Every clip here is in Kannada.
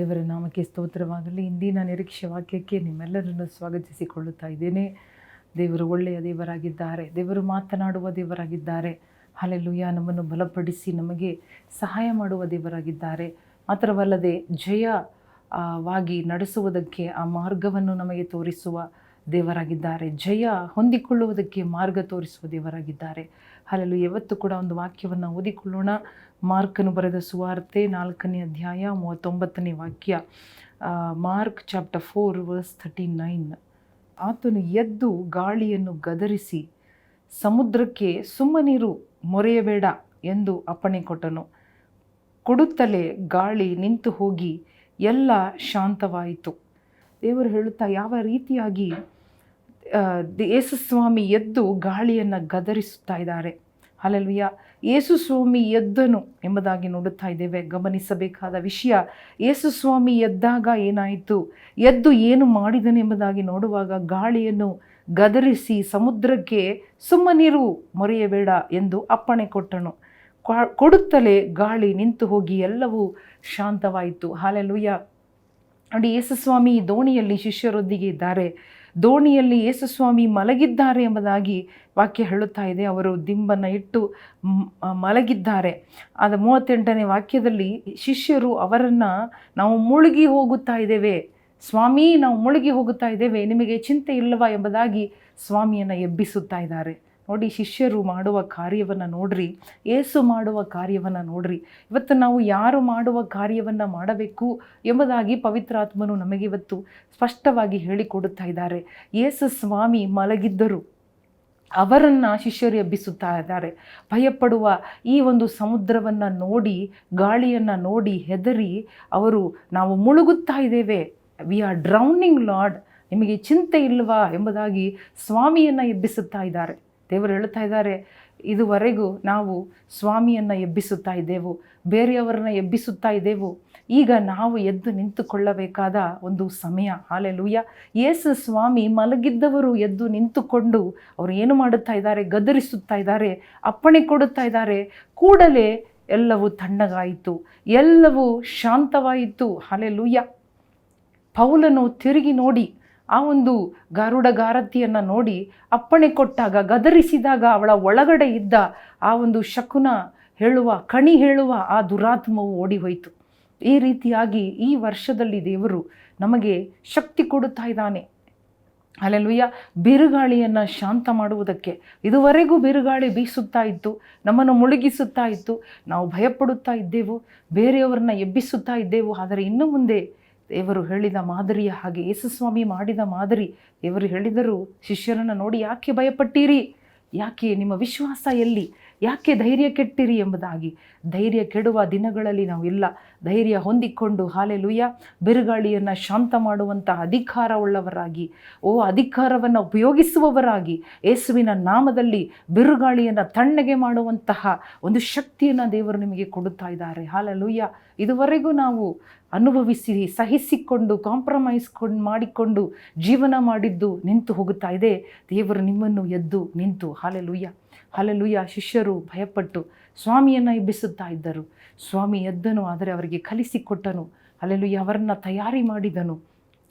ದೇವರ ನಾಮಕ್ಕೆ ಸ್ತೋತ್ರವಾಗಲಿ. ಇಂದಿನ ನಿರೀಕ್ಷೆ ವಾಕ್ಯಕ್ಕೆ ನಿಮ್ಮೆಲ್ಲರನ್ನು ಸ್ವಾಗತಿಸಿಕೊಳ್ಳುತ್ತಾ ಇದ್ದೇನೆ. ದೇವರು ಒಳ್ಳೆಯ ದೇವರಾಗಿದ್ದಾರೆ. ದೇವರು ಮಾತನಾಡುವ ದೇವರಾಗಿದ್ದಾರೆ. ಹಲೆಲುಯ್ಯ ನಮ್ಮನ್ನು ಬಲಪಡಿಸಿ ನಮಗೆ ಸಹಾಯ ಮಾಡುವ ದೇವರಾಗಿದ್ದಾರೆ. ಮಾತ್ರವಲ್ಲದೆ ಜಯವಾಗಿ ನಡೆಸುವುದಕ್ಕೆ ಆ ಮಾರ್ಗವನ್ನು ನಮಗೆ ತೋರಿಸುವ ದೇವರಾಗಿದ್ದಾರೆ. ಜಯ ಹೊಂದಿಕೊಳ್ಳುವುದಕ್ಕೆ ಮಾರ್ಗ ತೋರಿಸುವ ದೇವರಾಗಿದ್ದಾರೆ. ಹಲಲು ಯಾವತ್ತು ಕೂಡ ಒಂದು ವಾಕ್ಯವನ್ನು ಓದಿಕೊಳ್ಳೋಣ. ಮಾರ್ಕನು ಬರೆದ ಸುವಾರ್ತೆ ನಾಲ್ಕನೇ ಅಧ್ಯಾಯ ಮೂವತ್ತೊಂಬತ್ತನೇ ವಾಕ್ಯ. Mark chapter four verse thirty nine. ಆತನು ಎದ್ದು ಗಾಳಿಯನ್ನು ಗದರಿಸಿ, ಸಮುದ್ರಕ್ಕೆ ಸುಮ್ಮನಿರು, ಮೊರೆಯಬೇಡ ಎಂದು ಅಪ್ಪಣೆ ಕೊಟ್ಟನು. ಕೊಡುತ್ತಲೇ ಗಾಳಿ ನಿಂತು ಹೋಗಿ, ಎಲ್ಲ ಶಾಂತವಾಯಿತು. ದೇವರು ಹೇಳುತ್ತಾ, ಯಾವ ರೀತಿಯಾಗಿ ಆ, ಸ್ವಾಮಿ ಎದ್ದು ಗಾಳಿಯನ್ನು ಗದರಿಸುತ್ತಾ ಇದ್ದಾರೆ. ಅಲ್ಲಲ್ವಿಯ ಯೇಸುಸ್ವಾಮಿ ಎದ್ದನು ಎಂಬುದಾಗಿ ನೋಡುತ್ತಾ ಇದ್ದೇವೆ. ಗಮನಿಸಬೇಕಾದ ವಿಷಯ ಯೇಸುಸ್ವಾಮಿ ಎದ್ದಾಗ ಏನಾಯಿತು? ಎದ್ದು ಏನು ಮಾಡಿದನು ಎಂಬುದಾಗಿ ನೋಡುವಾಗ ಗಾಳಿಯನ್ನು ಗದರಿಸಿ ಸಮುದ್ರಕ್ಕೆ ಸುಮ್ಮನಿರು ಮೊರೆಯಬೇಡ ಎಂದು ಅಪ್ಪಣೆ ಕೊಟ್ಟನು. ಕೊಡುತ್ತಲೇ ಗಾಳಿ ನಿಂತು ಹೋಗಿ ಎಲ್ಲವೂ ಶಾಂತವಾಯಿತು. ಹಾಲೆಲುಯ್ಯ ನೋಡಿ ಯೇಸುಸ್ವಾಮಿ ದೋಣಿಯಲ್ಲಿ ಶಿಷ್ಯರೊಂದಿಗೆ ಇದ್ದಾರೆ. ದೋಣಿಯಲ್ಲಿ ಯೇಸುಸ್ವಾಮಿ ಮಲಗಿದ್ದಾರೆ ಎಂಬುದಾಗಿ ವಾಕ್ಯ ಹೇಳುತ್ತಾ ಇದೆ. ಅವರು ದಿಂಬನ್ನು ಇಟ್ಟು ಮಲಗಿದ್ದಾರೆ. ಅದು ಮೂವತ್ತೆಂಟನೇ ವಾಕ್ಯದಲ್ಲಿ ಶಿಷ್ಯರು ಅವರನ್ನು ನಾವು ಮುಳುಗಿ ಹೋಗುತ್ತಾ ಇದ್ದೇವೆ. ಸ್ವಾಮಿ, ನಾವು ಮುಳುಗಿ ಹೋಗುತ್ತಾ ಇದ್ದೇವೆ. ನಿಮಗೆ ಚಿಂತೆ ಇಲ್ಲವಾ ಎಂಬುದಾಗಿ ಸ್ವಾಮಿಯನ್ನು ಎಬ್ಬಿಸುತ್ತಾ ಇದ್ದಾರೆ. ನೋಡಿ ಶಿಷ್ಯರು ಮಾಡುವ ಕಾರ್ಯವನ್ನು ನೋಡ್ರಿ, ಏಸು ಮಾಡುವ ಕಾರ್ಯವನ್ನು ನೋಡ್ರಿ. ಇವತ್ತು ನಾವು ಯಾರು ಮಾಡುವ ಕಾರ್ಯವನ್ನು ಮಾಡಬೇಕು ಎಂಬುದಾಗಿ ಪವಿತ್ರಾತ್ಮನು ನಮಗೆ ಇವತ್ತು ಸ್ಪಷ್ಟವಾಗಿ ಹೇಳಿಕೊಡುತ್ತಾ ಇದ್ದಾರೆ. ಏಸು ಸ್ವಾಮಿ ಮಲಗಿದ್ದರು. ಅವರನ್ನು ಶಿಷ್ಯರು ಎಬ್ಬಿಸುತ್ತಾ ಇದ್ದಾರೆ. ಭಯಪಡುವ ಈ ಒಂದು ಸಮುದ್ರವನ್ನು ನೋಡಿ, ಗಾಳಿಯನ್ನು ನೋಡಿ ಹೆದರಿ ಅವರು, ನಾವು ಮುಳುಗುತ್ತಾ ಇದ್ದೇವೆ. ವಿ ಆರ್ ಡ್ರೌನಿಂಗ್ ಲಾರ್ಡ್ ನಿಮಗೆ ಚಿಂತೆ ಇಲ್ವಾ? ಎಂಬುದಾಗಿ ಸ್ವಾಮಿಯನ್ನು ಎಬ್ಬಿಸುತ್ತಾ ಇದ್ದಾರೆ. ದೇವರು ಹೇಳ್ತಾ ಇದ್ದಾರೆ, ಇದುವರೆಗೂ ನಾವು ಸ್ವಾಮಿಯನ್ನು ಎಬ್ಬಿಸುತ್ತಾ ಇದ್ದೆವು, ಬೇರೆಯವರನ್ನ ಎಬ್ಬಿಸುತ್ತಾ ಇದ್ದೆವು. ಈಗ ನಾವು ಎದ್ದು ನಿಂತುಕೊಳ್ಳಬೇಕಾದ ಒಂದು ಸಮಯ. ಹಾಲೆಲೂಯ. ಯೇಸು ಸ್ವಾಮಿ ಮಲಗಿದ್ದವರು ಎದ್ದು ನಿಂತುಕೊಂಡು ಅವರು ಏನು ಮಾಡುತ್ತಾ ಇದ್ದಾರೆ, ಗದರಿಸುತ್ತಾ ಇದ್ದಾರೆ, ಅಪ್ಪಣೆ ಕೊಡುತ್ತಾ ಇದ್ದಾರೆ. ಕೂಡಲೇ ಎಲ್ಲವೂ ತಣ್ಣಗಾಯಿತು, ಎಲ್ಲವೂ ಶಾಂತವಾಯಿತು. ಹಾಲೆಲೂಯ. ಪೌಲನು ತಿರುಗಿ ನೋಡಿ ಆ ಒಂದು ಗಾರುಡಗಾರತಿಯನ್ನು ನೋಡಿ ಅಪ್ಪಣೆ ಕೊಟ್ಟಾಗ, ಗದರಿಸಿದಾಗ ಅವಳ ಒಳಗಡೆ ಇದ್ದ ಆ ಒಂದು ಶಕುನ ಹೇಳುವ, ಕಣಿ ಹೇಳುವ ಆ ದುರಾತ್ಮವು ಓಡಿ ಹೋಯಿತು ಈ ರೀತಿಯಾಗಿ ಈ ವರ್ಷದಲ್ಲಿ ದೇವರು ನಮಗೆ ಶಕ್ತಿ ಕೊಡುತ್ತಾ ಇದ್ದಾನೆ. ಅಲ್ಲೆಲ್ಲುಯ್ಯ ಬಿರುಗಾಳಿಯನ್ನು ಶಾಂತ ಮಾಡುವುದಕ್ಕೆ. ಇದುವರೆಗೂ ಬಿರುಗಾಳಿ ಬೀಸುತ್ತಾ ಇತ್ತು, ನಮ್ಮನ್ನು ಮುಳುಗಿಸುತ್ತಾ ಇತ್ತು. ನಾವು ಭಯಪಡುತ್ತಾ ಇದ್ದೆವು, ಬೇರೆಯವರನ್ನ ಎಬ್ಬಿಸುತ್ತಾ ಇದ್ದೆವು, ಆದರೆ ಇನ್ನು ಮುಂದೆ ದೇವರು ಹೇಳಿದ ಮಾದರಿಯ ಹಾಗೆ ಯೇಸುಸ್ವಾಮಿ ಮಾಡಿದ ಮಾದರಿ. ದೇವರು ಹೇಳಿದರು ಶಿಷ್ಯರನ್ನು ನೋಡಿ ಯಾಕೆ ಭಯಪಟ್ಟಿರಿ? ಯಾಕೆ ನಿಮ್ಮ ವಿಶ್ವಾಸ ಎಲ್ಲಿ? ಯಾಕೆ ಧೈರ್ಯ ಕೆಟ್ಟಿರಿ ಎಂಬುದಾಗಿ. ಧೈರ್ಯ ಕೆಡುವ ದಿನಗಳಲ್ಲಿ ನಾವು ಇಲ್ಲ. ಧೈರ್ಯ ಹೊಂದಿಕೊಂಡು ಹಾಲೆಲುಯ್ಯ ಬಿರುಗಾಳಿಯನ್ನು ಶಾಂತ ಮಾಡುವಂಥ ಅಧಿಕಾರವುಳ್ಳವರಾಗಿ, ಓ ಅಧಿಕಾರವನ್ನು ಉಪಯೋಗಿಸುವವರಾಗಿ, ಯೇಸುವಿನ ನಾಮದಲ್ಲಿ ಬಿರುಗಾಳಿಯನ್ನು ತಣ್ಣಗೆ ಮಾಡುವಂತಹ ಒಂದು ಶಕ್ತಿಯನ್ನು ದೇವರು ನಿಮಗೆ ಕೊಡುತ್ತಾ ಇದ್ದಾರೆ. ಹಾಲೆಲುಯ್ಯ ಇದುವರೆಗೂ ನಾವು ಅನುಭವಿಸಿ ಸಹಿಸಿಕೊಂಡು ಕಾಂಪ್ರಮೈಸ್ಕೊಂಡು ಮಾಡಿಕೊಂಡು ಜೀವನ ಮಾಡಿದ್ದು ನಿಂತು ಹೋಗುತ್ತಾ ಇದೆ. ದೇವರು ನಿಮ್ಮನ್ನು ಎದ್ದು ನಿಂತು. ಹಾಲೆಲುಯ್ಯ ಹಾಲೆಲುಯ್ಯ ಶಿಷ್ಯರು ಭಯಪಟ್ಟು ಸ್ವಾಮಿಯನ್ನು ಎಬ್ಬಿಸುತ್ತಾ ಇದ್ದರು. ಸ್ವಾಮಿ ಎದ್ದನು, ಆದರೆ ಅವರಿಗೆ ಕಲಿಸಿಕೊಟ್ಟನು. ಅಲ್ಲೆಲುಯ್ಯ ಅವರನ್ನು ತಯಾರಿ ಮಾಡಿದನು.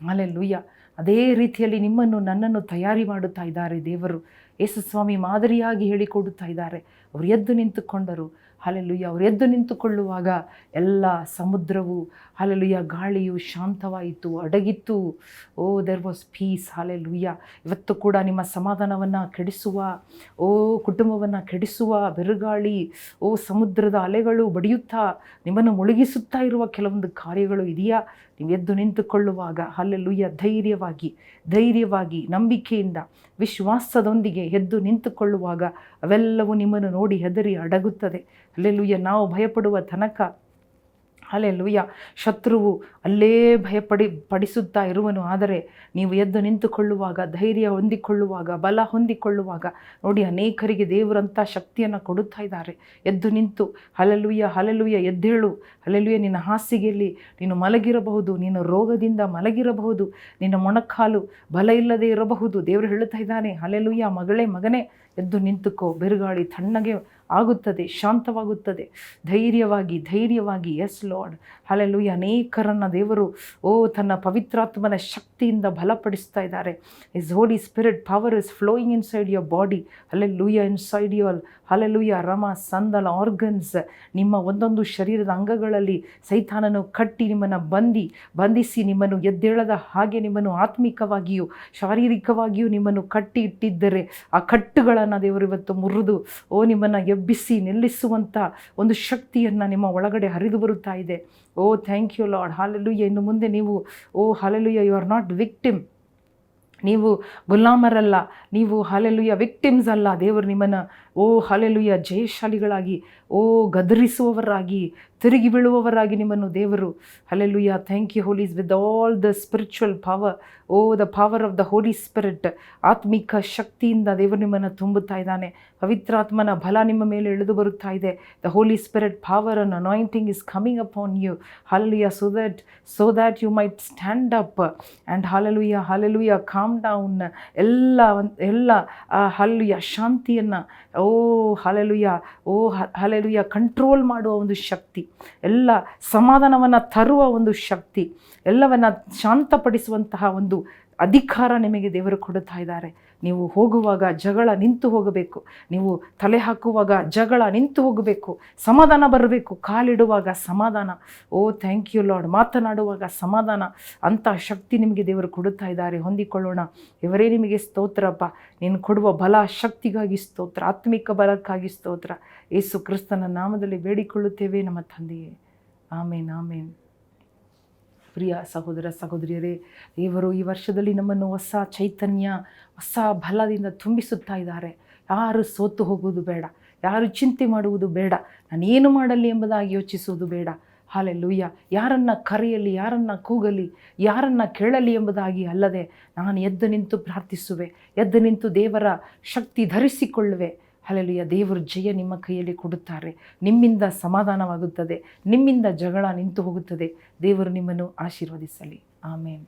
ಅಲ್ಲೆಲುಯ್ಯ ಅದೇ ರೀತಿಯಲ್ಲಿ ನಿಮ್ಮನ್ನು ನನ್ನನ್ನು ತಯಾರಿ ಮಾಡುತ್ತಾ ಇದ್ದಾರೆ ದೇವರು. ಯೇಸು ಸ್ವಾಮಿ ಮಾದರಿಯಾಗಿ ಹೇಳಿಕೊಡುತ್ತಾ ಇದ್ದಾರೆ. ಅವರು ಎದ್ದು ನಿಂತುಕೊಂಡರು. ಹಾಲೆಲುಯ್ಯ ಅವರು ಎದ್ದು ನಿಂತುಕೊಳ್ಳುವಾಗ ಎಲ್ಲ ಸಮುದ್ರವು ಹಲಲುಯ್ಯ ಗಾಳಿಯು ಶಾಂತವಾಯಿತು, ಅಡಗಿತ್ತು. Oh there was peace hallelujah ಇವತ್ತು ಕೂಡ ನಿಮ್ಮ ಸಮಾಧಾನವನ್ನು ಕೆಡಿಸುವ, ಓ, ಕುಟುಂಬವನ್ನು ಕೆಡಿಸುವ ಬಿರುಗಾಳಿ, ಓ, ಸಮುದ್ರದ ಅಲೆಗಳು ಬಡಿಯುತ್ತಾ, ನಿಮ್ಮನ್ನು ಮುಳುಗಿಸುತ್ತಾ ಇರುವ ಕೆಲವೊಂದು ಕಾರ್ಯಗಳು ಇದೆಯಾ? ನೀವು ಎದ್ದು ನಿಂತುಕೊಳ್ಳುವಾಗ ಅಲ್ಲೆಲ್ಲುಯ್ಯ ಧೈರ್ಯವಾಗಿ ಧೈರ್ಯವಾಗಿ, ನಂಬಿಕೆಯಿಂದ, ವಿಶ್ವಾಸದೊಂದಿಗೆ ಎದ್ದು ನಿಂತುಕೊಳ್ಳುವಾಗ ಅವೆಲ್ಲವೂ ನಿಮ್ಮನ್ನು ನೋಡಿ ಹೆದರಿ ಅಡಗುತ್ತದೆ. ಅಲ್ಲೆಲ್ಲುಯ್ಯ ನಾವು ಭಯಪಡುವ ತನಕ ಅಲ್ಲೆಲ್ಲುಯ್ಯ ಶತ್ರುವು ಅಲ್ಲೇ ಭಯಪಡಿ, ಪಡಿಸುತ್ತಾ ಇರುವನು. ಆದರೆ ನೀವು ಎದ್ದು ನಿಂತುಕೊಳ್ಳುವಾಗ, ಧೈರ್ಯ ಹೊಂದಿಕೊಳ್ಳುವಾಗ, ಬಲ ಹೊಂದಿಕೊಳ್ಳುವಾಗ, ನೋಡಿ ಅನೇಕರಿಗೆ ದೇವರಂಥ ಶಕ್ತಿಯನ್ನು ಕೊಡುತ್ತಾ ಇದ್ದಾರೆ. ಎದ್ದು ನಿಂತು ಹಲಲುಯ್ಯ ಹಲಲುಯ್ಯ ಎದ್ದೇಳು. ಹಲಲುಯ್ಯ ನಿನ್ನ ಹಾಸಿಗೆಯಲ್ಲಿ ನೀನು ಮಲಗಿರಬಹುದು, ನೀನು ರೋಗದಿಂದ ಮಲಗಿರಬಹುದು, ನಿನ್ನ ಮೊಣಕಾಲು ಬಲ ಇಲ್ಲದೆ ಇರಬಹುದು. ದೇವರು ಹೇಳುತ್ತಾ ಇದ್ದಾನೆ ಹಲಲುಯ್ಯ ಮಗಳೇ, ಮಗನೇ, ಎದ್ದು ನಿಂತುಕೋ. ಬಿರುಗಾಳಿ ತಣ್ಣಗೆ ಆಗುತ್ತದೆ, ಶಾಂತವಾಗುತ್ತದೆ. ಧೈರ್ಯವಾಗಿ ಧೈರ್ಯವಾಗಿ ಎಸ್ ಲಾರ್ಡ್ ಅಲ್ಲೆಲ್ಲೂ ಅನೇಕರನ್ನು ದೇವರು, ಓ, ತನ್ನ ಪವಿತ್ರಾತ್ಮನ ಶಕ್ತಿಯಿಂದ ಬಲಪಡಿಸ್ತಾ ಇದ್ದಾರೆ. Is holy spirit power is flowing inside your body hallelujah inside your hallelujah ರಮ ಸಂದಲ ಆರ್ಗನ್ಸ್ ನಿಮ್ಮ ಒಂದೊಂದು ಶರೀರದ ಅಂಗಗಳಲ್ಲಿ ಸೈತಾನನು ಕಟ್ಟಿ ನಿಮ್ಮನ್ನು ಬಂದಿ, ಬಂಧಿಸಿ ನಿಮ್ಮನ್ನು ಎದ್ದೇಳದ ಹಾಗೆ ನಿಮ್ಮನ್ನು ಆತ್ಮಿಕವಾಗಿಯೂ, ಶಾರೀರಿಕವಾಗಿಯೂ ನಿಮ್ಮನ್ನು ಕಟ್ಟಿ ಇಟ್ಟಿದ್ದರೆ ಆ ಕಟ್ಟುಗಳನ್ನು ದೇವರು ಇವತ್ತು ಮುರಿದು, ಓ, ನಿಮ್ಮನ್ನು ಎಬ್ಬಿಸಿ ನಿಲ್ಲಿಸುವಂಥ ಒಂದು ಶಕ್ತಿಯನ್ನು ನಿಮ್ಮ ಒಳಗಡೆ ಹರಿದು ಬರುತ್ತಾ ಇದೆ. Oh thank you lord hallelujah ಇನ್ನು ಮುಂದೆ ನೀವು, ಓ hallelujah you are not victim ನೀವು ಗುಲಾಮರಲ್ಲ, ನೀವು ಹಾಲೆಲುಯ್ಯ ವಿಕ್ಟಿಮ್ಸ್ ಅಲ್ಲ. ದೇವರು ನಿಮ್ಮನ್ನು, ಓ ಹಾಲೆಲುಯ್ಯ ಜಯಶಾಲಿಗಳಾಗಿ, ಓ, ಗದರಿಸುವವರಾಗಿ ತಿರುಗಿ ಬೀಳುವವರಾಗಿ ನಿಮ್ಮನ್ನು ದೇವರು. Hallelujah thank you holies with all the spiritual power oh the power of the Holy Spirit ಆತ್ಮಿಕ ಶಕ್ತಿಯಿಂದ ದೇವರು ನಿಮ್ಮನ್ನು ತುಂಬುತ್ತಾ ಇದ್ದಾನೆ. ಪವಿತ್ರಾತ್ಮನ ಬಲ ನಿಮ್ಮ ಮೇಲೆ ಇಳಿದು ಬರುತ್ತಾ ಇದೆ. The Holy Spirit power an anointing is coming up on you hallelujah so that so that you might stand up and hallelujah hallelujah calm down ಎಲ್ಲ ಎಲ್ಲ ಹಲ್ಲೆಲುಯ್ಯ ಶಾಂತಿಯನ್ನು. Oh hallelujah oh hallelujah control ಮಾಡುವ ಒಂದು ಶಕ್ತಿ. ಎಲ್ಲ ಸಮಾಧಾನವನ್ನು ತರುವ ಒಂದು ಶಕ್ತಿ ಎಲ್ಲವನ್ನು ಶಾಂತಪಡಿಸುವಂತಹ ಒಂದು ಅಧಿಕಾರ ನಿಮಗೆ ದೇವರು ಕೊಡುತ್ತಾ ಇದ್ದಾರೆ. ನೀವು ಹೋಗುವಾಗ ಜಗಳ ನಿಂತು ಹೋಗಬೇಕು. ನೀವು ತಲೆ ಹಾಕುವಾಗ ಜಗಳ ನಿಂತು ಹೋಗಬೇಕು. ಸಮಾಧಾನ ಬರಬೇಕು. ಕಾಲಿಡುವಾಗ ಸಮಾಧಾನ. ಓ ಥ್ಯಾಂಕ್ ಯು ಲಾರ್ಡ್ ಮಾತನಾಡುವಾಗ ಸಮಾಧಾನ. ಅಂಥ ಶಕ್ತಿ ನಿಮಗೆ ದೇವರು ಕೊಡುತ್ತಾ ಇದ್ದಾರೆ. ಹೊಂದಿಕೊಳ್ಳೋಣ. ಇವರೇ ನಿಮಗೆ ಸ್ತೋತ್ರಪ್ಪ ನೀನು ಕೊಡುವ ಬಲ ಶಕ್ತಿಗಾಗಿ ಸ್ತೋತ್ರ. ಆತ್ಮಿಕ ಬಲಕ್ಕಾಗಿ ಸ್ತೋತ್ರ. ಯೇಸು ಕ್ರಿಸ್ತನ ನಾಮದಲ್ಲಿ ಬೇಡಿಕೊಳ್ಳುತ್ತೇವೆ. ನಮ್ಮ ತಂದೆಯೇ. ಆಮೇನ್ ಆಮೇನ್. ಪ್ರಿಯ ಸಹೋದರ ಸಹೋದರಿಯರೇ, ದೇವರು ಈ ವರ್ಷದಲ್ಲಿ ನಮ್ಮನ್ನು ಹೊಸ ಚೈತನ್ಯ, ಹೊಸ ಬಲದಿಂದ ತುಂಬಿಸುತ್ತಾ ಇದ್ದಾರೆ. ಯಾರು ಸೋತು ಹೋಗುವುದು ಬೇಡ, ಯಾರು ಚಿಂತೆ ಮಾಡುವುದು ಬೇಡ, ನಾನೇನು ಮಾಡಲಿ ಎಂಬುದಾಗಿ ಯೋಚಿಸುವುದು ಬೇಡ. ಹಾಲೆಲ್ಲೂಯ್ಯ, ಯಾರನ್ನು ಕರೆಯಲಿ, ಯಾರನ್ನು ಕೂಗಲಿ, ಯಾರನ್ನು ಕೇಳಲಿ ಎಂಬುದಾಗಿ ಅಲ್ಲದೆ ನಾನು ಎದ್ದು ನಿಂತು ಪ್ರಾರ್ಥಿಸುವೆ, ಎದ್ದು ನಿಂತು ದೇವರ ಶಕ್ತಿ ಧರಿಸಿಕೊಳ್ಳುವೆ. ಅಲ್ಲೆಲ್ಲುಯ್ಯ ದೇವರು ಜಯ ನಿಮ್ಮ ಕೈಯಲ್ಲಿ ಕೊಡುತ್ತಾರೆ. ನಿಮ್ಮಿಂದ ಸಮಾಧಾನವಾಗುತ್ತದೆ. ನಿಮ್ಮಿಂದ ಜಗಳ ನಿಂತು ಹೋಗುತ್ತದೆ ದೇವರು ನಿಮ್ಮನ್ನು ಆಶೀರ್ವದಿಸಲಿ. ಆಮೇನ್.